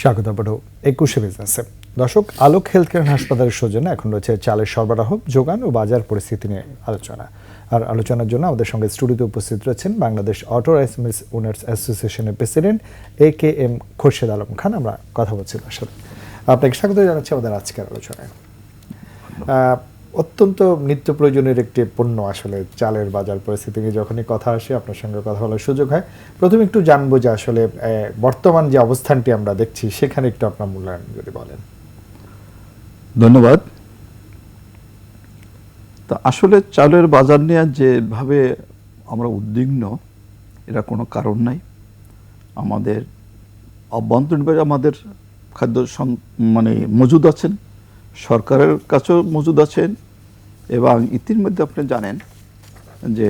স্বাগত বড় একুশে বিজনেসে দর্শক, আলোক হেলথ কেয়ার হাসপাতালের সৌজন্য এখন রয়েছে চালের সরবরাহ, যোগান ও বাজার পরিস্থিতি নিয়ে আলোচনা। আর আলোচনার জন্য আমাদের সঙ্গে স্টুডিওতে উপস্থিত রয়েছেন Bangladesh auto rice mills owners অ্যাসোসিয়েশনের president A K M Khorshed Alam Khan. আমরা কথা বলছি তার সাথে আপনাকে স্বাগত জানাচ্ছি আমাদের আজকের আলোচনায়। অত্যন্ত নিত্য প্রয়োজনের একটি পণ্য আসলে চালের বাজার পরিস্থিতি নিয়ে যখনই কথা আসে, আপনার সঙ্গে কথা বলার সুযোগ হয়। প্রথমে একটু জানব যে আসলে বর্তমান যে অবস্থানটি আমরা দেখছি, সেখানে একটু আপনার মূল্যায়ন যদি বলেন। ধন্যবাদ। তা আসলে চালের বাজার নিয়ে যেভাবে আমরা উদ্বিগ্ন এটা কোনো কারণ নাই। আমাদের অভ্যন্তরীণভাবে আমাদের খাদ্য মানে মজুদ আছেন। সরকারের কাছেও মজুদ আছেন এবং ইতিমধ্যে আপনি জানেন যে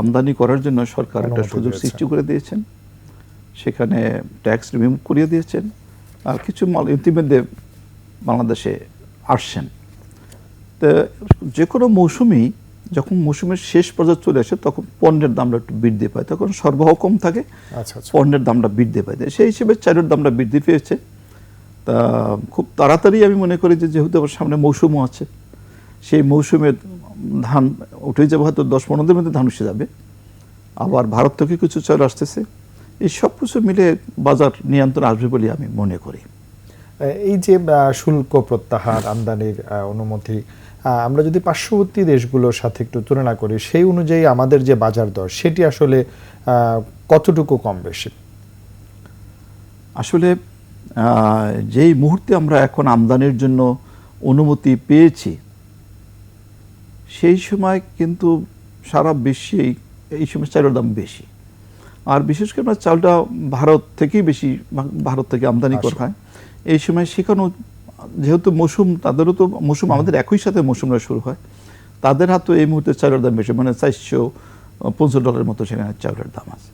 আমদানি করার জন্য সরকার একটা সুযোগ সৃষ্টি করে দিয়েছেন। সেখানে ট্যাক্স রিভিউ করিয়ে দিয়েছেন আর কিছু মাল ইতিমধ্যে বাংলাদেশে আসছেন। তো যে কোনো মৌসুমি যখন মৌসুমের শেষ পর্যায়ে চলে আসে তখন পণ্যের দামটা একটু বৃদ্ধি পায়। তখন সরবরাহ কম থাকে আচ্ছা আচ্ছা। পণ্যের দামটা বৃদ্ধি পায়। সেই হিসেবে চালের দামটা বৃদ্ধি পেয়েছে। তা খুব তাড়াতাড়ি আমি মনে করি যে যেহেতু আমার সামনে মৌসুমও আছে সেই মৌসুমে ধান উঠে যাবে হয়তো দশ পনেরো দিনের মধ্যে ধান উঠে যাবে। আবার ভারত থেকে কিছু চাল আসতেছে এই সব কিছু মিলে বাজার নিয়ন্ত্রণ আসবে বলে আমি মনে করি। এই যে শুল্ক প্রত্যাহার আমদানির অনুমতি আমরা যদি পার্শ্ববর্তী দেশগুলোর সাথে একটু তুলনা করি সেই অনুযায়ী আমাদের যে বাজার দর সেটি আসলে কতটুকু কম বেশি? আসলে যেই মুহূর্তে আমরা এখন আমদানির জন্য অনুমতি পেয়েছি সেই সময় কিন্তু সারা বিশ্বে এই সময় চালের দাম বেশি। আর বিশেষ করে আমরা চালটা ভারত থেকেই বেশি ভারত থেকে আমদানি করা হয়। এই সময় সেখানেও যেহেতু মৌসুম তাদেরও তো মৌসুম আমাদের একই সাথে মৌসুমটা শুরু হয়। তাদের হাতে এই মুহূর্তে চালের দাম বেশি মানে চারশো পঞ্চাশ ডলারের মতো সেখানে চালের দাম আছে।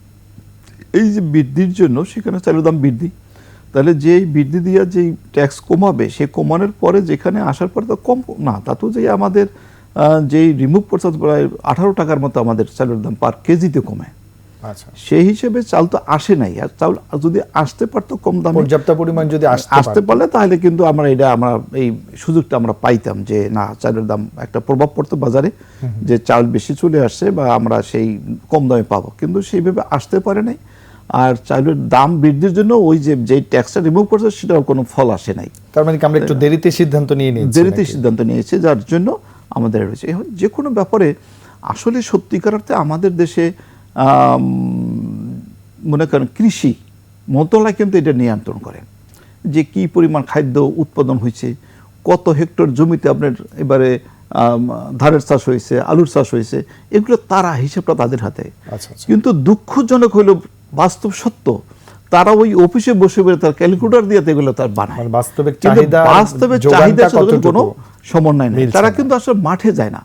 এই যে বৃদ্ধির জন্য সেখানে চালের দাম বৃদ্ধি। তাহলে যেই বৃদ্ধি দিয়ে যেই ট্যাক্স কমাবে সে কমানোর পরে যেখানে আসার পরে তো কম না তা তো যে আমাদের যেই রিমুভ করছে প্রায় আঠারো টাকার মতো আমাদের চালের দাম পার কেজিতে কমে। আচ্ছা। সেই হিসেবে চাল তো আসে নাই। আর চাল যদি আসতে পারতো কম দামে পর্যাপ্ত পরিমাণ যদি আসতে আসতে পারে পারলে তাহলে কিন্তু আমরা এটা আমরা এই সুযোগটা আমরা পাইতাম যে না চালের দাম একটা প্রভাব পড়তো বাজারে যে চাল বেশি চলে আসছে বা আমরা সেই কম দামে পাবো। কিন্তু সেইভাবে আসতে পারে নাই। আর চালের দাম বৃদ্ধির জন্য ওই যে যেই ট্যাক্সটা রিমুভ করছে সেটাও কোনো ফল আসে নাই। তার মানে আমরা একটু দেরিতে সিদ্ধান্ত নিয়ে নিয়েছি দেরিতে? সিদ্ধান্ত নিয়েছে যার জন্য আমাদের রয়েছে। এখন যে কোনো ব্যাপারে আসলে সত্যিকার অর্থে আমাদের দেশে মনে করেন কৃষি মন্ত্রণালয় কিন্তু এটা নিয়ন্ত্রণ করে। যে কি পরিমাণ খাদ্য উৎপাদন হয়েছে কত হেক্টর জমিতে আপনার এবারে ধানের চাষ হয়েছে আলুর চাষ হয়েছে এগুলো তারা হিসেবটা তাদের হাতে। আচ্ছা আচ্ছা। কিন্তু দুঃখজনক হইল বাস্তব সত্য। তারা ওই অফিসে বসে বসে তার ক্যালকুলেটর দিয়ে এগুলো তার বানায়। মানে বাস্তবিক চাহিদা বাস্তবে চাহিদা সাথে কোনো সমন্বয় নেই। তারা কিন্তু আসলে মাঠে যায় না।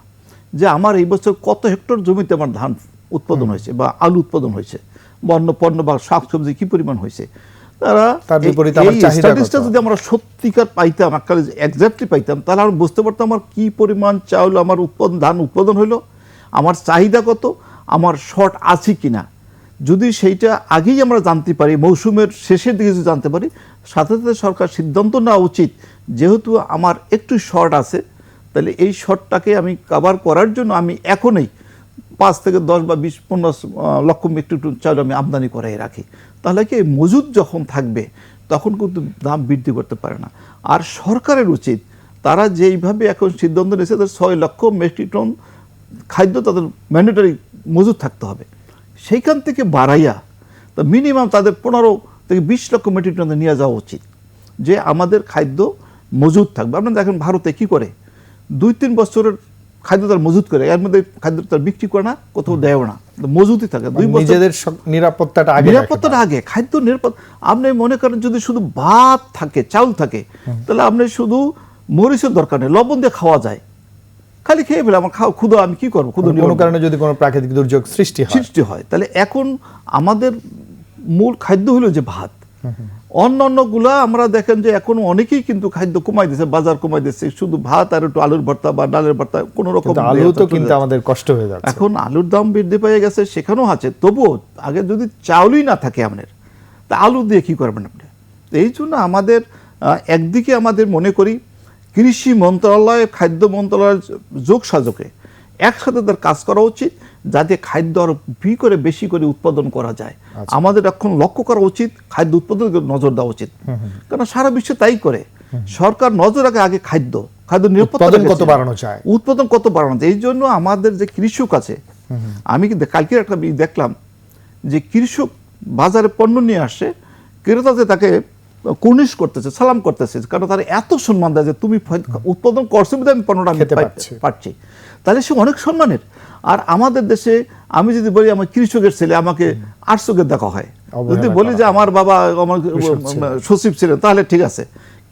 যে আমার এই বছর কত হেক্টর জমিতে আমার ধান উৎপাদন হয়েছে বা আলু উৎপাদন হয়েছে বা অন্য পণ্য বা শাকসবজি কি পরিমাণ হয়েছে। তারা তার বিপরীতে আমার এই চাহিদা স্ট্যাটিসটা যদি আমরা সত্যিকার পাইতাম এককালে এক্স্যাক্টলি পাইতাম তাহলে আমরা বুঝতে পারতাম আমার কি পরিমাণ চাউল আমার উৎপাদন ধান উৎপাদন হলো আমার চাহিদা কত আমার শর্ট আছে কিনা। যদি সেইটা আগেই আমরা জানতে পারি, মৌসুমের শেষের দিকে যদি জানতে পারি, সাথে সাথে সরকার সিদ্ধান্ত নেওয়া উচিত। যেহেতু আমার একটু শর্ট আছে, তাহলে এই শর্টটাকে আমি কাভার করার জন্য আমি এখনই পাঁচ থেকে দশ বা বিশ, পনেরো লক্ষ মেট্রিক টন চাল আমি আমদানি করাই রাখি। তাহলে কি মজুদ যখন থাকবে, তখন কিন্তু দাম বৃদ্ধি করতে পারে না। আর সরকারের উচিত, তারা যেইভাবে এখন সিদ্ধান্ত নিয়েছে, তাদের ছয় লক্ষ মেট্রিক টন খাদ্য তাদের ম্যান্ডেটারি মজুদ থাকতে হবে। সেইখান থেকে বাড়াইয়া তা মিনিমাম তাদের পনেরো থেকে বিশ লক্ষ মেট্রিক টন নিয়ে যাওয়া উচিত। যে আমাদের খাদ্য মজুদ থাকবে। আপনারা দেখেন ভারতে কি করে? দুই তিন বছরের খাদ্য তার মজুদ করে এর মধ্যে খাদ্য তার বিক্রি করে না কোথাও দেয় না। মজুদই থাকে দুই মানে নিজেদের নিরাপত্তাটা আগে নিরাপত্তাটা আগে খাদ্য নিরাপদ আপনি মনে করেন যদি শুধু ভাত থাকে চাউল থাকে তাহলে আপনি শুধু মরিচের দরকার নেই লবণ দিয়ে খাওয়া যায়। খালি খেয়ে ফেলে আমার খাওয়া ক্ষুধা আমি কি করব? রাখে। কোনো কারণে যদি কোনো প্রাকৃতিক দুর্যোগ সৃষ্টি হয়। সৃষ্টি হয়। তাহলে এখন আমাদের মূল খাদ্য হলো যে ভাত। অন্য অন্যগুলা আমরা দেখেন যে এখন অনেকেই কিন্তু খাদ্য কমাই দিয়েছে বাজার কমাই দিয়েছে শুধু ভাত আর একটু আলুর ভর্তা বা ডালের ভর্তা কোনো রকম আলু তো কিন্তু আমাদের কষ্ট হয়ে যাচ্ছে। এখন আলুর দাম বৃদ্ধি পেয়ে গেছে সেখানেও আছে। তবুও আগে যদি চাউলই না থাকে আমাদের তা আলু দিয়ে কি করবেন আপনি? এই জন্য আমাদের একদিকে আমাদের মনে করি কৃষি মন্ত্রণালয় খাদ্য মন্ত্রণালয়ের যোগ সাজকে। একসাথে তার কাজ করা উচিত যাতে খাদ্য আরও বি করে বেশি করে উৎপাদন করা যায়। আমাদের এখন লক্ষ্য করা উচিত খাদ্য উৎপাদনের দিকে নজর দেওয়া উচিত। কারণ সারা বিশ্বে তাই করে। সরকার নজর রাখে আগে খাদ্য খাদ্য নিরাপত্তা উৎপাদন কত বাড়ানো যায়? উৎপাদন কত বাড়ানো যায়। এই জন্য আমাদের যে কৃষক আছে আমি কিন্তু কালকে একটা দেখলাম যে কৃষক বাজারে পণ্য নিয়ে আসে ক্রেতা যে তাকে কুর্নিশ করতেছে সালাম করতেছে কারণ তারা এত সম্মান দেয় যে তুমি উৎপাদন করছ বলে আমি পণ্যটা আমি পাচ্ছি। পাচ্ছি তাহলে সে অনেক সম্মানের। আর আমাদের দেশে আমি যদি বলি আমার কৃষকের ছেলে আমাকে আট চোখের দেখা হয়। যদি বলি যে আমার বাবা আমার সচিব ছিলেন তাহলে ঠিক আছে।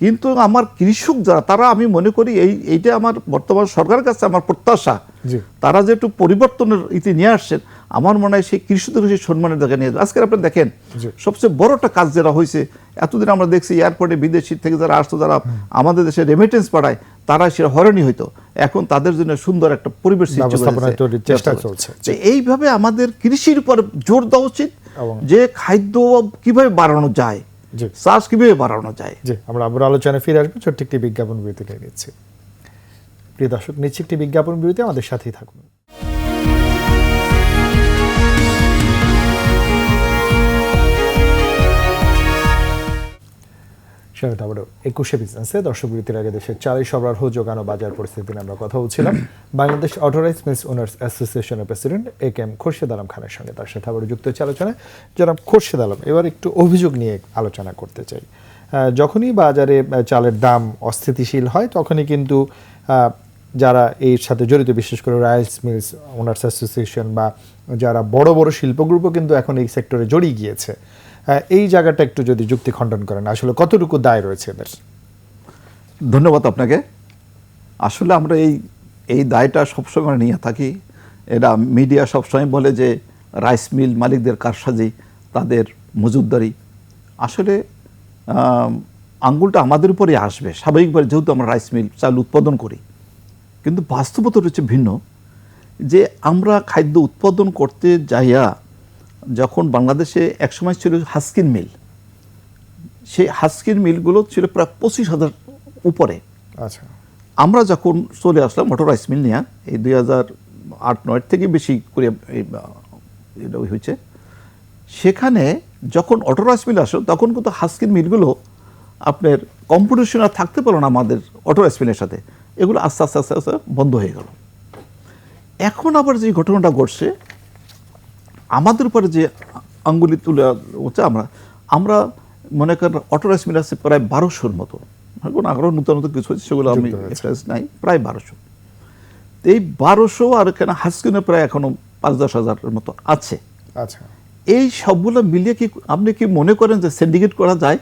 কিন্তু আমার কৃষক যারা তারা আমি মনে করি এই এইটা আমার বর্তমান সরকারের কাছে আমার প্রত্যাশা। তারা যে একটু পরিবর্তনের ইতি নিয়ে আসছেন আমার মনে হয় সেই কৃষকদের সেই সম্মানের জায়গায় নিয়ে আজকে আপনি দেখেন সবচেয়ে বড় একটা কাজ যেটা হয়েছে এতদিন আমরা দেখছি এয়ারপোর্টে বিদেশি থেকে যারা আসতো যারা আমাদের দেশে রেমিটেন্স পাঠায় তারা সেটা হয়রানি হইতো। এখন তাদের জন্য সুন্দর একটা পরিবেশ চেষ্টা চলছে। এইভাবে আমাদের কৃষির উপর জোর দেওয়া উচিত যে খাদ্য কীভাবে বাড়ানো যায় চাষ কীভাবে বাড়ানো যায়। আমরা আবার আলোচনায় ফিরে আসব ছোট্ট একটি বিজ্ঞাপন বিরতি নিয়ে নিচ্ছি। প্রিয় দর্শক নিচ্ছি একটি বিজ্ঞাপন বিরতি আমাদের সাথেই থাকুন। স্বাগত আবারও একুশে বিজনেসে দর্শক বিরতির আগে দেশের চালের সরবরাহ, যোগান বাজার পরিস্থিতি নিয়ে আমরা কথা বলছিলাম। Bangladesh auto rice mills owners অ্যাসোসিয়েশনের president A K M Khorshed Alam খানের সঙ্গে তার সাথে আবারও যুক্ত হচ্ছে আলোচনায়। জনাব খোরশেদ আলম, এবার একটু অভিযোগ নিয়ে আলোচনা করতে চাই। যখনই বাজারে চালের দাম অস্থিতিশীল হয়, তখনই কিন্তু যারা এর সাথে জড়িত, বিশেষ করে রাইস মিলস ওনার্স অ্যাসোসিয়েশন বা যারা বড় বড় শিল্পগ্রুপও কিন্তু এখন এই সেক্টরে জড়িয়ে গিয়েছে। এই জায়গাটা একটু যদি যুক্তি খণ্ডন করেন, আসলে কতটুকু দায় রয়েছে এদের? ধন্যবাদ আপনাকে। আসলে আমরা এই এই দায়টা সবসময় নিয়ে থাকি। এরা মিডিয়া সবসময় বলে যে রাইস মিল মালিকদের কারসাজি, তাদের মজুদদারি। আসলে আঙ্গুলটা আমাদের উপরে আসবে। স্বাভাবিকভাবে যেহেতু আমরা রাইস মিল চাল উৎপাদন করি কিন্তু বাস্তবতা রয়েছে ভিন্ন যে আমরা খাদ্য উৎপাদন করতে যাইয়া যখন বাংলাদেশে একসময় ছিল হাস্কিন মিল সেই হাস্কিন মিলগুলো ছিল প্রায় পঁচিশ হাজার উপরে। আচ্ছা। আমরা যখন চলে আসলাম মোটর রাইস মিল নিয়ে এই দুই হাজার আট নয় থেকে বেশি করে এটা হয়েছে সেখানে যখন অটো রাইস মিল আসলো তখন কিন্তু হাস্কিন মিলগুলো আপনার কম্পিটিশন আর থাকতে পারল না আমাদের অটো রাইস মিলের সাথে। এগুলো আস্তে আস্তে আস্তে আস্তে বন্ধ হয়ে গেল। এখন আবার যে ঘটনাটা ঘটছে আমাদের উপরে যে আঙ্গুলি তুলে হচ্ছে আমরা আমরা মনে করেন অটো রাইস মিল আছে প্রায় বারোশোর মতো আরও নতুন নতুন কিছু হচ্ছে সেগুলো আমি এক্সপ্রেস নাই প্রায় বারোশো। এই বারোশো আর এখানে হাসকিনে প্রায় এখনও পাঁচ দশ হাজারের মতো আছে। আচ্ছা। এই সবগুলো মিলিয়ে কি আপনি কি মনে করেন যে সিন্ডিকেট করা যায়?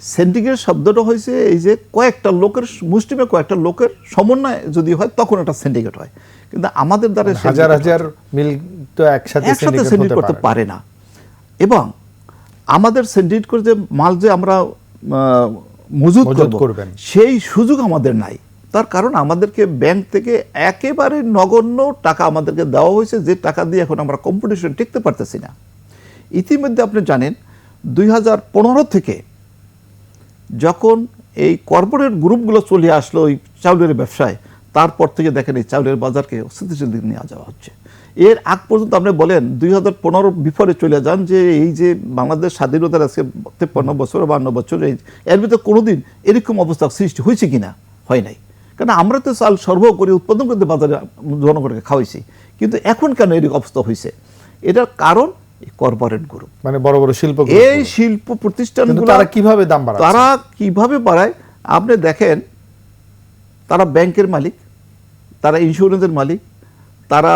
সিন্ডিকেট শব্দটা হয়েছে এই যে কয়েকটা লোকের মুষ্টিমে কয়েকটা লোকের সমন্বয় যদি হয় তখন একটা সিন্ডিকেট হয়। কিন্তু আমাদের দ্বারা হাজার হাজার মিল তো একসাথে একসাথে সেন্ডিকেট করতে পারে না। এবং আমাদের সেন্ডিকেট করে যে মাল যে আমরা করব করবেন। সেই সুযোগ আমাদের নাই। তার কারণ আমাদেরকে ব্যাংক থেকে একেবারে নগণ্য টাকা আমাদেরকে দেওয়া হয়েছে যে টাকা দিয়ে এখন আমরা কম্পিটিশন টিকতে পারতেছি না। ইতিমধ্যে আপনি জানেন দুই হাজার পনেরো থেকে যখন এই কর্পোরেট গ্রুপগুলো চলে আসলো ওই চাউলের ব্যবসায়, তারপর থেকে দেখেন এই চাউলের বাজারকে স্থিতিশীল দিকে নিয়ে যাওয়া হচ্ছে। এর আগ পর্যন্ত আপনি বলেন দুই হাজার পনেরো বিফরে চলে যান যে এই যে বাংলাদেশ স্বাধীনতার আজকে তেপ্পান্ন বছর, বান্ন বছর, এই এর ভিতরে কোনোদিন এরকম অবস্থা সৃষ্টি হয়েছে কিনা? হয় নাই। কারণ আমরা তো চাল সরবরাহ করে উৎপাদন করতে বাজারে জনগণকে খাওয়াইছি, কিন্তু এখন কেন এরকম অবস্থা হয়েছে? এটার কারণ কর্পোরেট গ্রুপ মানে বড় বড় শিল্প এই শিল্প প্রতিষ্ঠানগুলো তারা কীভাবে দাম বাড়াচ্ছে? তারা কীভাবে বাড়ায়? আপনি দেখেন তারা ব্যাংকের মালিক তারা ইন্স্যুরেন্সের মালিক তারা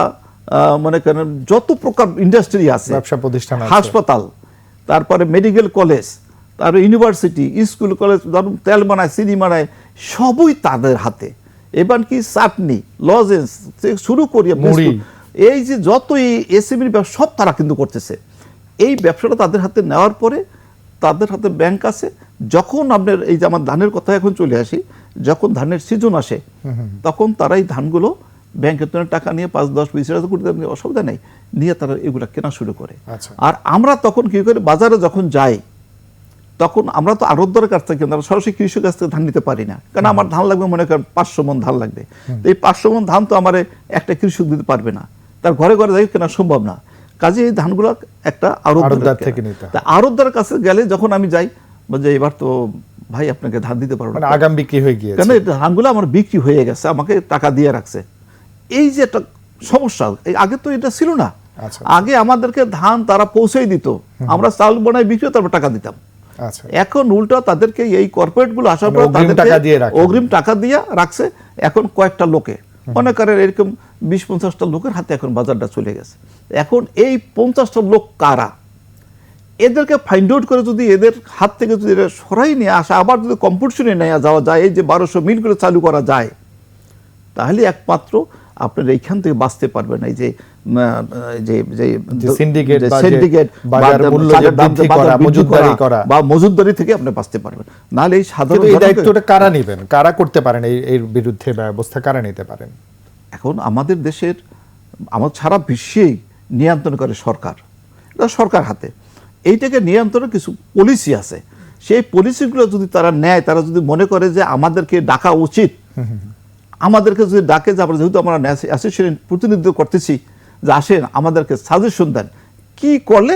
মনে করেন যত প্রকার ইন্ডাস্ট্রি আছে ব্যবসা প্রতিষ্ঠান হাসপাতাল তারপরে মেডিকেল কলেজ তারপরে ইউনিভার্সিটি স্কুল কলেজ ধরুন তেল বানায় চিনি বানায় সবই তাদের হাতে। এবার কি চাটনি লজেন্স শুরু। বিস্কুট, এই যে যত এই এসএমইর ব্যবসা সব তারা কিন্তু করতেছে। এই ব্যবসাটা তাদের হাতে নেওয়ার পরে তাদের হাতে ব্যাংক আছে। যখন আপনার এই যে আমার ধানের কথা এখন চলে আসি যখন ধানের সিজন আসে তখন তারা এই ধানগুলো ব্যাংকের জন্য টাকা নিয়ে পাঁচ দশ বিশ হাজার কোটি টাকা নিয়ে অসুবিধা নেই নিয়ে তারা এগুলো কেনা শুরু করে। আচ্ছা। আর আমরা তখন কি করি বাজারে যখন যাই তখন আমরা তো আরোদ্দার কাছ থেকে আমরা সরাসরি কৃষকের কাছ থেকে ধান নিতে পারি না। কারণ আমার ধান লাগবে মনে করেন পাঁচশো মন ধান লাগবে। তো এই পাঁচশো মন ধান তো আমার একটা কৃষক দিতে পারবে না। তার ঘরে ঘরে যাই কেনা সম্ভব না। কাজে এই ধানগুলো একটা আরোদ্দার থেকে। নিতে। তা আরোদ্দার কাছে গেলে যখন আমি যাই বলছে এবার তো ভাই আপনাকে ধান দিতে পারব মানে না আগাম বিক্রি হয়ে গিয়েছে। কেন এই ধানগুলো আমার বিক্রি হয়ে গেছে আমাকে টাকা দিয়ে রাখছে। এই যে একটা সমস্যা আগে তো এটা ছিল না। আচ্ছা। আগে আমাদেরকে ধান তারা পৌঁছেই দিত। আমরা চাল বানাই বিক্রি তারপর টাকা দিতাম। আচ্ছা। এখন উল্টা তাদেরকে এই কর্পোরেটগুলো আসার মানে পর তাদেরকে। অগ্রিম টাকা দিয়ে রাখছে এখন কয়েকটা লোকে। কারের এরকম বিশ পঞ্চাশটা লোকের হাতে এখন বাজারটা চলে গেছে। এখন এই পঞ্চাশটা লোক কারা? এদেরকে ফাইন্ড আউট করে যদি এদের হাত থেকে যদি এরা সরাই নিয়ে আসা, আবার যদি কম্পিটিশনে নেওয়া যাওয়া যায়, এই যে বারোশো মিল করে চালু করা যায়, তাহলে একমাত্র আপনার এইখান থেকে বাঁচতে পারবেন এই যে যে যে বা যে বাজার মূল্য বৃদ্ধি করা, বৃদ্ধি মজুতদারি করা। বা মজুদদারি থেকে আপনি বাঁচতে পারবেন। নাহলে এই সাধারণ এই দায়িত্বটা কারা নেবেন? কারা করতে পারেন এই এর বিরুদ্ধে ব্যবস্থা কারা নিতে পারেন? এখন আমাদের দেশের আমার সারা বিশ্বেই নিয়ন্ত্রণ করে সরকার। এটা সরকার হাতে। এইটাকে নিয়ন্ত্রণের কিছু পলিসি আছে। সেই পলিসিগুলো যদি তারা নেয় তারা যদি মনে করে যে আমাদেরকে ডাকা উচিত আমাদেরকে যদি ডাকে যে আমরা যেহেতু আমরা অ্যাসোসিয়েশন প্রতিনিধিত্ব করতেছি যে আসেন আমাদেরকে সাজেশন দেন কি করলে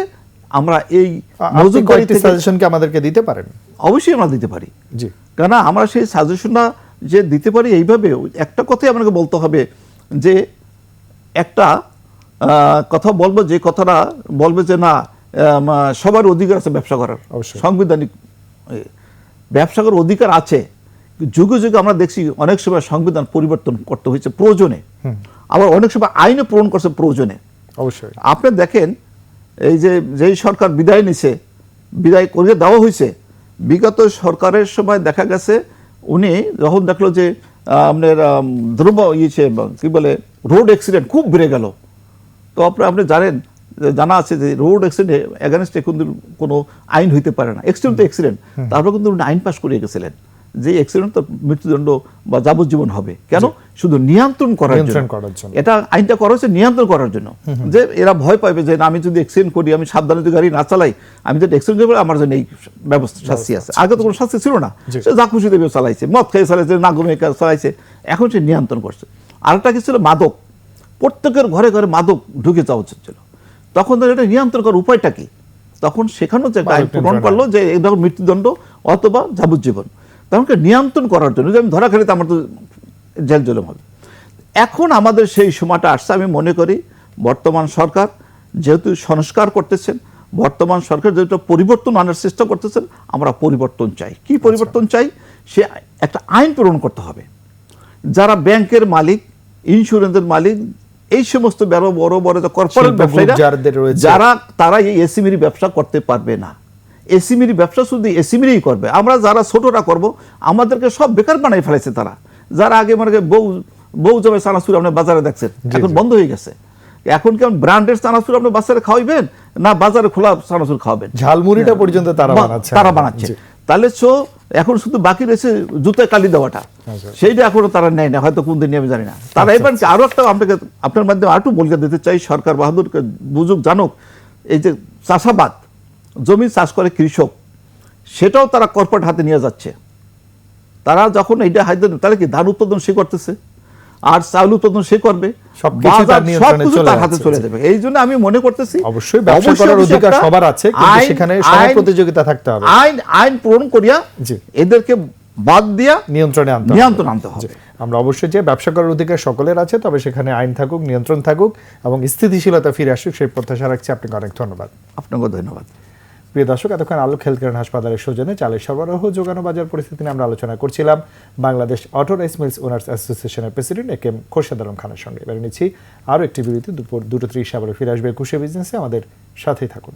আমরা এই আপনি মজুদদারি কয়েকটি থেকে সাজেশন কি আমাদেরকে দিতে পারেন? অবশ্যই আমরা দিতে পারি। জি। কেন আমরা সেই সাজেশনটা যে দিতে পারি এইভাবে একটা কথাই আপনাকে বলতে হবে যে একটা কথা বলব যে কথাটা বলবে যে না সবার অধিকার আছে ব্যবসা করার। অবশ্যই। সাংবিধানিক ব্যবসা করার অধিকার আছে যুগে যুগে আমরা দেখছি অনেক সময় সংবিধান পরিবর্তন করতে হয়েছে প্রয়োজনে। আবার অনেক সময় আইনে পূরণ করছে প্রয়োজনে। অবশ্যই। আপনি দেখেন এই যে যেই সরকার বিদায় নিছে বিদায় করে দেওয়া হয়েছে বিগত সরকারের সময় দেখা গেছে উনি যখন দেখল যে আপনার দ্রব্য ইয়েছে কি বলে রোড অ্যাক্সিডেন্ট খুব বেড়ে গেল। তো আপনি আপনি জানেন জানা আছে যে রোড অ্যাক্সিডেন্টে এগেনস্টে কিন্তু কোনো আইন হইতে পারে না। অ্যাক্সিডেন্ট তো অ্যাক্সিডেন্ট তারপর কিন্তু উনি আইন পাশ করিয়ে গেছিলেন। যে অ্যাক্সিডেন্ট মৃত্যুদণ্ড বা যাবজ্জীবন হবে। কেন? শুধু নিয়ন্ত্রণ করার জন্য। এটা আইনটা করা হয়েছে নিয়ন্ত্রণ করার জন্য। যে এরা ভয় পাবে যে আমি যদি এক্সিডেন্ট করি আমি সাবধানে যদি গাড়ি না চালাই আমি যদি এক্সিডেন্ট করি আমার জন্য এই ব্যবস্থা শাস্তি আছে। আগে তো কোনো শাস্তি ছিল না। সে যা খুশি দেবে চালাইছে। মদ খেয়ে চালাইছে না ঘুমিয়ে চালাইছে। এখন সে নিয়ন্ত্রণ করছে। আরেকটা কি ছিল? মাদক। প্রত্যেকের ঘরে ঘরে মাদক ঢুকে যাওয়া উচিত ছিল। তখন তার এটা নিয়ন্ত্রণ করার উপায়টা কি? তখন সেখানেও যে একটা আইন প্রণয়ন করল যে এই ধরনের মৃত্যুদণ্ড অথবা যাবজ্জীবন। তখন নিয়ন্ত্রণ করার জন্য যে আমি ধরা খেলে তো আমার তো জেল জলম হবে। এখন আমাদের সেই সময়টা আসছে আমি মনে করি বর্তমান সরকার যেহেতু সংস্কার করতেছেন বর্তমান সরকার যেহেতু পরিবর্তন আনার চেষ্টা করতেছেন আমরা পরিবর্তন চাই। কি পরিবর্তন চাই? সে একটা আইন প্রণয়ন করতে হবে। যারা ব্যাংকের মালিক ইন্স্যুরেন্সের মালিক এই সমস্ত বড় বড় যে কর্পোরেট ব্যবসায়ীরা। যারা তারা এই এসিমিরি ব্যবসা করতে পারবে না। এসিমিরি ব্যবসা শুধু এসিমিরিই করবে। আমরা যারা ছোটরা করব আমাদেরকে সব বেকার বানাই ফেলেছে তারা। যারা আগে মানে বউ বউ জমে চানাচুর আপনি বাজারে দেখছেন এখন বন্ধ হয়ে গেছে। এখন কেমন ব্র্যান্ডের চানাচুর আপনি বাজারে খাওয়াইবেন না বাজারে খোলা চানাচুর খাওয়াবেন? ঝালমুড়িটা পর্যন্ত তারা বানাচ্ছে। তারা বানাচ্ছে। তাহলে সো এখন শুধু বাকি রয়েছে জুতায় কালি দেওয়াটা। আচ্ছা। সেইটা এখনও তারা নেয় না হয়তো কোন দিন আমি জানি না। তারা এবার কি আরও একটা আপনাকে আপনার মাধ্যমে আরেকটু বলতে দিতে চাই সরকার বাহাদুরকে বুঝুক জানুক এই যে চাষাবাদ জমি চাষ করে কৃষক সেটাও তারা কর্পোরেট হাতে নিয়ে যাচ্ছে। তারা যখন এইটা হাতে তাহলে কি ধান উৎপাদন সে করতেছে? আর চাউল উৎপাদন সে করবে? সবকিছু তার হাতে চলে যাবে। এই জন্য আমি মনে করতেছি অবশ্যই ব্যবসা করার অধিকার সবার আছে কিন্তু আইন- সেখানে আইন- প্রতিযোগিতা থাকতে হবে। আইন আইন পূরণ করিয়া এদেরকে বাদ দিয়া নিয়ন্ত্রণে আনতে নিয়ন্ত্রণ আনতে হবে। আমরা অবশ্যই যে ব্যবসা করার অধিকার সকলের আছে তবে সেখানে আইন থাকুক নিয়ন্ত্রণ থাকুক এবং স্থিতিশীলতা ফিরে আসুক সেই প্রত্যাশা রাখছি। আপনাকে অনেক ধন্যবাদ। আপনাকে ধন্যবাদ। প্রিয় দর্শক, এতক্ষণ আলোক হেলথ কেয়ার হাসপাতালের সৌজন্যে চালের সরবরাহ, যোগানো, বাজার পরিস্থিতি নিয়ে আমরা আলোচনা করছিলাম। Bangladesh auto rice mills owners অ্যাসোসিয়েশনের president A K M Khorshed Alam খানের সঙ্গে। এবারে নিচ্ছি আরও একটি বিরতি। দুপুর দুটো ত্রিশ আবার ফিরে আসবে কুশে বিজনেসে। আমাদের সাথেই থাকুন।